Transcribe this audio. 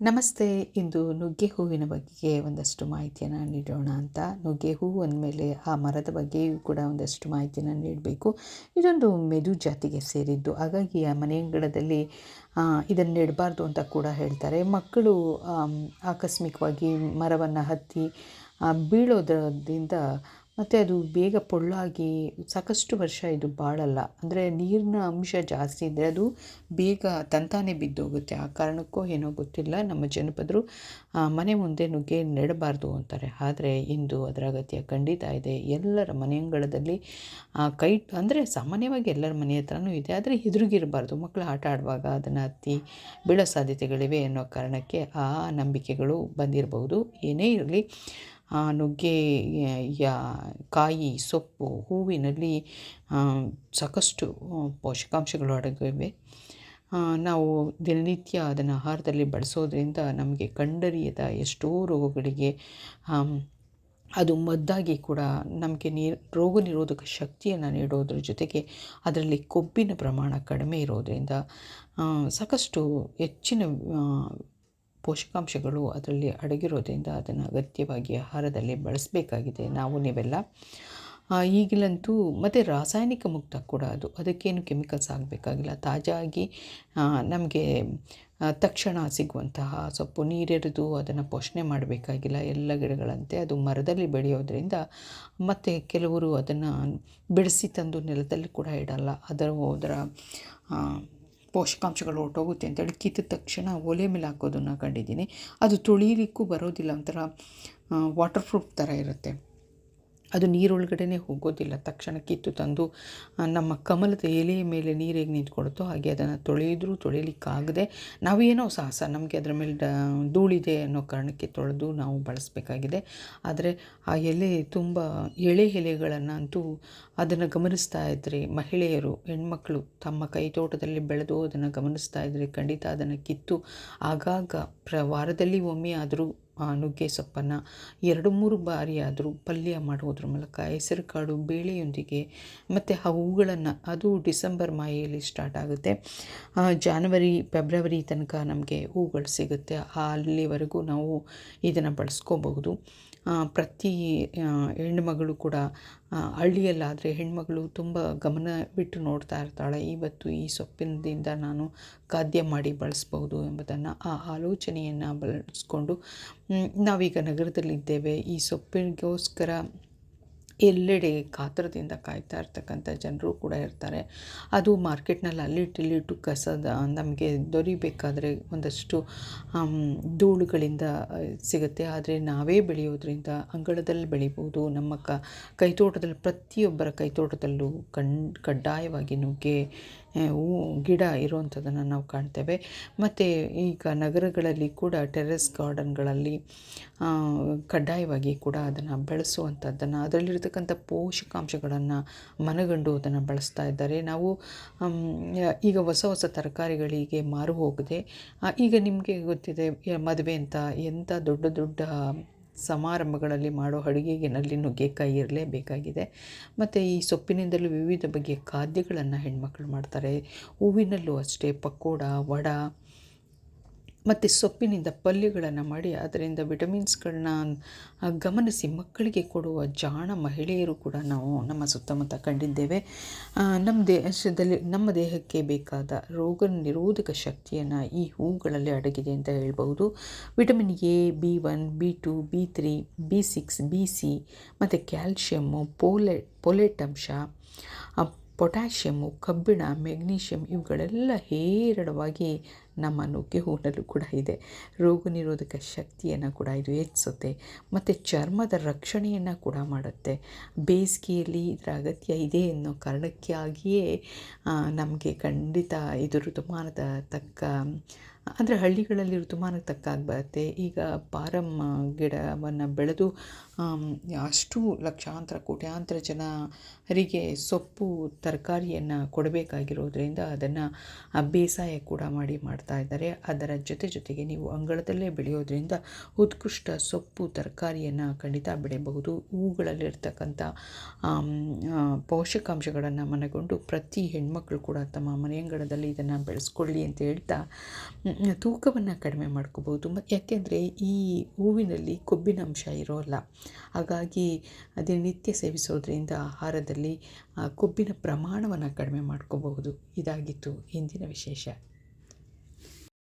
ನಮಸ್ತೆ. ಇಂದು ನುಗ್ಗೆ ಹೂವಿನ ಬಗ್ಗೆ ಒಂದಷ್ಟು ಮಾಹಿತಿಯನ್ನು ನೀಡೋಣ ಅಂತ. ನುಗ್ಗೆ ಹೂವು ಅಂದಮೇಲೆ ಆ ಮರದ ಬಗ್ಗೆಯೂ ಕೂಡ ಒಂದಷ್ಟು ಮಾಹಿತಿಯನ್ನು ನೀಡಬೇಕು. ಇದೊಂದು ಮೆದು ಜಾತಿಗೆ ಸೇರಿದ್ದು. ಹಾಗಾಗಿ ಆ ಮನೆಯಂಗಳದಲ್ಲಿ ಇದನ್ನು ನೆಡಬಾರ್ದು ಅಂತ ಕೂಡ ಹೇಳ್ತಾರೆ. ಮಕ್ಕಳು ಆಕಸ್ಮಿಕವಾಗಿ ಮರವನ್ನು ಹತ್ತಿ ಬೀಳೋದ್ರಿಂದ ಮತ್ತು ಅದು ಬೇಗ ಪೊಳ್ಳಾಗಿ ಸಾಕಷ್ಟು ವರ್ಷ ಇದು ಬಾಳಲ್ಲ. ಅಂದರೆ ನೀರಿನ ಅಂಶ ಜಾಸ್ತಿ ಇದ್ದರೆ ಅದು ಬೇಗ ತಂತಾನೇ ಬಿದ್ದೋಗುತ್ತೆ. ಆ ಕಾರಣಕ್ಕೋ ಏನೋ ಗೊತ್ತಿಲ್ಲ. ನಮ್ಮ ಜನಪದರು ಮನೆ ಮುಂದೆ ನುಗ್ಗೆ ನೆಡಬಾರ್ದು ಅಂತಾರೆ. ಆದರೆ ಇಂದು ಅದರ ಅಗತ್ಯ ಖಂಡಿತ ಇದೆ. ಎಲ್ಲರ ಮನೆಯಂಗಳದಲ್ಲಿ ಕೈ, ಅಂದರೆ ಸಾಮಾನ್ಯವಾಗಿ ಎಲ್ಲರ ಮನೆ ಹತ್ರನೂ ಇದೆ. ಆದರೆ ಹೆದರುಗಿರಬಾರ್ದು. ಮಕ್ಕಳು ಆಟ ಆಡುವಾಗ ಅದನ್ನು ಹತ್ತಿ ಬೀಳೋ ಸಾಧ್ಯತೆಗಳಿವೆ ಅನ್ನೋ ಕಾರಣಕ್ಕೆ ಆ ನಂಬಿಕೆಗಳು ಬಂದಿರಬಹುದು. ಏನೇ ಇರಲಿ ನುಗ್ಗೆ, ಯಾ ಕಾಯಿ, ಸೊಪ್ಪು, ಹೂವಿನಲ್ಲಿ ಸಾಕಷ್ಟು ಪೋಷಕಾಂಶಗಳು ಅಡಗಿವೆ. ನಾವು ದಿನನಿತ್ಯ ಅದನ್ನು ಆಹಾರದಲ್ಲಿ ಬಳಸೋದ್ರಿಂದ ನಮಗೆ ಕಂಡರಿಯದ ಎಷ್ಟೋ ರೋಗಗಳಿಗೆ ಅದು ಮದ್ದಾಗಿ ಕೂಡ ನಮಗೆ ನೀ, ರೋಗ ನಿರೋಧಕ ಶಕ್ತಿಯನ್ನು ನೀಡೋದ್ರ ಜೊತೆಗೆ ಅದರಲ್ಲಿ ಕೊಬ್ಬಿನ ಪ್ರಮಾಣ ಕಡಿಮೆ ಇರೋದರಿಂದ ಸಾಕಷ್ಟು ಹೆಚ್ಚಿನ ಪೋಷಕಾಂಶಗಳು ಅದರಲ್ಲಿ ಅಡಗಿರೋದ್ರಿಂದ ಅದನ್ನು ಅಗತ್ಯವಾಗಿ ಆಹಾರದಲ್ಲಿ ಬಳಸಬೇಕಾಗಿದೆ ನಾವು ನೀವೆಲ್ಲ. ಈಗಲಂತೂ ಮತ್ತು ರಾಸಾಯನಿಕ ಮುಕ್ತ ಕೂಡ ಅದು. ಅದಕ್ಕೇನು ಕೆಮಿಕಲ್ಸ್ ಆಗಬೇಕಾಗಿಲ್ಲ ತಾಜಾಗಿ ನಮಗೆ ತಕ್ಷಣ ಸಿಗುವಂತಹ ಸೊಪ್ಪು, ನೀರೆರೆದು ಅದನ್ನು ಪೋಷಣೆ ಮಾಡಬೇಕಾಗಿಲ್ಲ. ಎಲ್ಲ ಗಿಡಗಳಂತೆ ಅದು ಮರದಲ್ಲಿ ಬೆಳೆಯೋದ್ರಿಂದ ಮತ್ತು ಕೆಲವರು ಅದನ್ನು ಬೆಳೆಸಿ ತಂದು ನೆಲದಲ್ಲಿ ಕೂಡ ಇಡಲ್ಲ. ಅದರ ಅದರ ಪೋಷಕಾಂಶಗಳು ಹೊರ್ಟೋಗುತ್ತೆ ಅಂತೇಳಿ ಕಿತ್ತ ತಕ್ಷಣ ಒಲೆ ಮೇಲೆ ಹಾಕೋದನ್ನು ಕಂಡಿದ್ದೀನಿ. ಅದು ತೊಳೀಲಿಕ್ಕೂ ಬರೋದಿಲ್ಲ ಒಂಥರ ವಾಟರ್ ಪ್ರೂಫ್ ಥರ ಇರುತ್ತೆ. ಅದು ನೀರೊಳಗಡೆನೇ ಹೋಗೋದಿಲ್ಲ. ತಕ್ಷಣ ಕಿತ್ತು ತಂದು ನಮ್ಮ ಕಮಲದ ಎಲೆಯ ಮೇಲೆ ನೀರು ಹೇಗೆ ನಿಂತ್ಕೊಡುತ್ತೋ ಹಾಗೆ ಅದನ್ನು ತೊಳೆಯಿದ್ರೂ ತೊಳಿಲಿಕ್ಕಾಗದೆ ನಾವೇನೋ ಸಾಹಸ ನಮಗೆ ಅದರ ಮೇಲೆ ಡ, ಧೂಳಿದೆ ಅನ್ನೋ ಕಾರಣಕ್ಕೆ ತೊಳೆದು ನಾವು ಬಳಸಬೇಕಾಗಿದೆ. ಆದರೆ ಆ ಎಲೆ ತುಂಬ ಎಳೆ ಎಲೆಗಳನ್ನು ಅಂತೂ ಅದನ್ನು ಗಮನಿಸ್ತಾ ಇದ್ದರೆ ಮಹಿಳೆಯರು, ಹೆಣ್ಮಕ್ಳು ತಮ್ಮ ಕೈ ತೋಟದಲ್ಲಿ ಬೆಳೆದು ಅದನ್ನು ಗಮನಿಸ್ತಾ ಇದ್ದರೆ ಖಂಡಿತ ಅದನ್ನು ಕಿತ್ತು, ಆಗಾಗ ಪ್ರ, ವಾರದಲ್ಲಿ ಒಮ್ಮೆ ಆದರೂ ನುಗ್ಗೆ ಸೊಪ್ಪನ್ನು ಎರಡು ಮೂರು ಬಾರಿ ಆದರೂ ಪಲ್ಯ ಮಾಡೋದ್ರ ಮೂಲಕ ಹೆಸರು ಕಾಳು, ಬೇಳೆಯೊಂದಿಗೆ ಮತ್ತು ಹೂಗಳನ್ನು ಅದು ಡಿಸೆಂಬರ್ ಮಾಹೆಯಲ್ಲಿ ಸ್ಟಾರ್ಟ್ ಆಗುತ್ತೆ. ಜಾನ್ವರಿ, ಫೆಬ್ರವರಿ ತನಕ ನಮಗೆ ಹೂಗಳು ಸಿಗುತ್ತೆ. ಅಲ್ಲಿವರೆಗೂ ನಾವು ಇದನ್ನು ಬಳಸ್ಕೋಬಹುದು. ಪ್ರತಿ ಹೆಣ್ಮಗಳು ಹೆಣ್ಣುಮಗಳು ಕೂಡ ಹಳ್ಳಿಯಲ್ಲಾದರೆ ಹೆಣ್ಮಗಳು ತುಂಬ ಗಮನ ಬಿಟ್ಟು ನೋಡ್ತಾ ಇರ್ತಾಳೆ. ಇವತ್ತು ಈ ಸೊಪ್ಪಿನಿಂದ ನಾನು ಖಾದ್ಯ ಮಾಡಿ ಬಳಸ್ಬೋದು ಎಂಬುದನ್ನು ಆ ಆಲೋಚನೆಯನ್ನು ಬಳಸ್ಕೊಂಡು ನಾವೀಗ ನಗರದಲ್ಲಿದ್ದೇವೆ. ಈ ಸೊಪ್ಪಿಗೋಸ್ಕರ ಎಲ್ಲೆಡೆ ಕಾತರದಿಂದ ಕಾಯ್ತಾ ಇರ್ತಕ್ಕಂಥ ಜನರು ಕೂಡ ಇರ್ತಾರೆ. ಅದು ಮಾರ್ಕೆಟ್ನಲ್ಲಿ ಅಲ್ಲಿಟ್ಟಿಲ್ಲಿಟ್ಟು ಕಸದ ನಮಗೆ ದೊರಿಬೇಕಾದರೆ ಒಂದಷ್ಟು ಧೂಳುಗಳಿಂದ ಸಿಗುತ್ತೆ. ಆದರೆ ನಾವೇ ಬೆಳೆಯೋದ್ರಿಂದ ಅಂಗಳದಲ್ಲಿ ಬೆಳಿಬೋದು. ನಮ್ಮ ಕೈತೋಟದಲ್ಲಿ ಪ್ರತಿಯೊಬ್ಬರ ಕೈತೋಟದಲ್ಲೂ ಕಣ್, ಕಡ್ಡಾಯವಾಗಿ ನುಗ್ಗೆ ಹೂ ಗಿಡ ಇರುವಂಥದ್ದನ್ನು ನಾವು ಕಾಣ್ತೇವೆ. ಮತ್ತು ಈಗ ನಗರಗಳಲ್ಲಿ ಕೂಡ ಟೆರೆಸ್ ಗಾರ್ಡನ್ಗಳಲ್ಲಿ ಕಡ್ಡಾಯವಾಗಿ ಕೂಡ ಅದನ್ನು ಬೆಳೆಸುವಂಥದ್ದನ್ನು, ಅದರಲ್ಲಿರ್ತಕ್ಕಂಥ ಪೋಷಕಾಂಶಗಳನ್ನು ಮನಗಂಡು ಅದನ್ನು ಬಳಸ್ತಾ ಇದ್ದಾರೆ. ನಾವು ಈಗ ಹೊಸ ಹೊಸ ತರಕಾರಿಗಳಿಗೆ ಮಾರು ಹೋಗದೆ. ಈಗ ನಿಮಗೆ ಗೊತ್ತಿದೆ, ಮದುವೆ ಅಂತ ಎಂಥ ದೊಡ್ಡ ದೊಡ್ಡ ಸಮಾರಂಭಗಳಲ್ಲಿ ಮಾಡೋ ಅಡುಗೆಗೆ ನಲ್ಲಿ ನುಗ್ಗೆಕಾಯಿ ಇರಲೇಬೇಕಾಗಿದೆ. ಮತ್ತು ಈ ಸೊಪ್ಪಿನಿಂದಲೂ ವಿವಿಧ ಬಗೆಯ ಖಾದ್ಯಗಳನ್ನು ಹೆಣ್ಮಕ್ಳು ಮಾಡ್ತಾರೆ. ಹೂವಿನಲ್ಲೂ ಅಷ್ಟೇ ಪಕೋಡ, ವಡ ಮತ್ತು ಸೊಪ್ಪಿನಿಂದ ಪಲ್ಯಗಳನ್ನು ಮಾಡಿ, ಅದರಿಂದ ವಿಟಮಿನ್ಸ್ಗಳನ್ನ ಗಮನಿಸಿ ಮಕ್ಕಳಿಗೆ ಕೊಡುವ ಜಾಣ ಮಹಿಳೆಯರು ಕೂಡ ನಾವು ನಮ್ಮ ಸುತ್ತಮುತ್ತ ಕಂಡಿದ್ದೇವೆ. ನಮ್ಮ ದೇಶದಲ್ಲಿ, ನಮ್ಮ ದೇಹಕ್ಕೆ ಬೇಕಾದ ರೋಗ ನಿರೋಧಕ ಶಕ್ತಿಯನ್ನು ಈ ಹೂಗಳಲ್ಲಿ ಅಡಗಿದೆ ಅಂತ ಹೇಳ್ಬೋದು vitamin A, B one, B two, B three B six, B C, ಮತ್ತು ಕ್ಯಾಲ್ಶಿಯಮ್ಮು, ಪೋಲೆ ಪೊಲೆಟ್ ಅಂಶ ಪೊಟ್ಯಾಷಿಯಮ್ಮು, ಕಬ್ಬಿಣ ಮೆಗ್ನೀಷಿಯಮ್ ಇವುಗಳೆಲ್ಲ ಹೇರಳವಾಗಿ ನಮ್ಮ ನುಗ್ಗೆ ಹೂನಲ್ಲೂ ಕೂಡ ಇದೆ. ರೋಗ ನಿರೋಧಕ ಶಕ್ತಿಯನ್ನು ಕೂಡ ಇದು ಹೆಚ್ಚಿಸುತ್ತೆ. ಮತ್ತು ಚರ್ಮದ ರಕ್ಷಣೆಯನ್ನು ಕೂಡ ಮಾಡುತ್ತೆ. ಬೇಸಿಗೆಯಲ್ಲಿ ಇದರ ಅಗತ್ಯ ಇದೆ ಅನ್ನೋ ಕಾರಣಕ್ಕಾಗಿಯೇ ನಮಗೆ ಖಂಡಿತ ಇದು ಋತುಮಾನದ ತಕ್ಕ ಅಂದರೆ ಹಳ್ಳಿಗಳಲ್ಲಿ ಋತುಮಾನಕ್ಕೆ ತಕ್ಕಾಗಿ ಬರುತ್ತೆ. ಈಗ ಪಾರಮ್ ಗಿಡವನ್ನು ಬೆಳೆದು ಅಷ್ಟು ಲಕ್ಷಾಂತರ, ಕೋಟ್ಯಾಂತರ ಜನರಿಗೆ ಸೊಪ್ಪು, ತರಕಾರಿಯನ್ನು ಕೊಡಬೇಕಾಗಿರೋದ್ರಿಂದ ಅದನ್ನು ಬೇಸಾಯ ಕೂಡ ಮಾಡಿ ಮಾಡ್ತಾ ಇದ್ದಾರೆ. ಅದರ ಜೊತೆ ಜೊತೆಗೆ ನೀವು ಅಂಗಳದಲ್ಲೇ ಬೆಳೆಯೋದ್ರಿಂದ ಉತ್ಕೃಷ್ಟ ಸೊಪ್ಪು, ತರಕಾರಿಯನ್ನು ಖಂಡಿತ ಬೆಳೆಯಬಹುದು. ಹೂಗಳಲ್ಲಿರ್ತಕ್ಕಂಥ ಪೋಷಕಾಂಶಗಳನ್ನು ಮನಗೊಂಡು ಪ್ರತಿ ಹೆಣ್ಮಕ್ಳು ಕೂಡ ತಮ್ಮ ಮನೆಯಂಗಳದಲ್ಲಿ ಇದನ್ನು ಬೆಳೆಸ್ಕೊಳ್ಳಿ ಅಂತ ಹೇಳ್ತಾ ತೂಕವನ್ನು ಕಡಿಮೆ ಮಾಡ್ಕೋಬೋದು. ಮ, ಯಾಕೆಂದರೆ ಈ ಹೂವಿನಲ್ಲಿ ಕೊಬ್ಬಿನ ಅಂಶ ಇರೋಲ್ಲ. ಹಾಗಾಗಿ ದಿನನಿತ್ಯ ಸೇವಿಸೋದ್ರಿಂದ ಆಹಾರದಲ್ಲಿ ಕೊಬ್ಬಿನ ಪ್ರಮಾಣವನ್ನು ಕಡಿಮೆ ಮಾಡ್ಕೋಬಹುದು. ಇದಾಗಿತ್ತು ಇಂದಿನ ವಿಶೇಷ.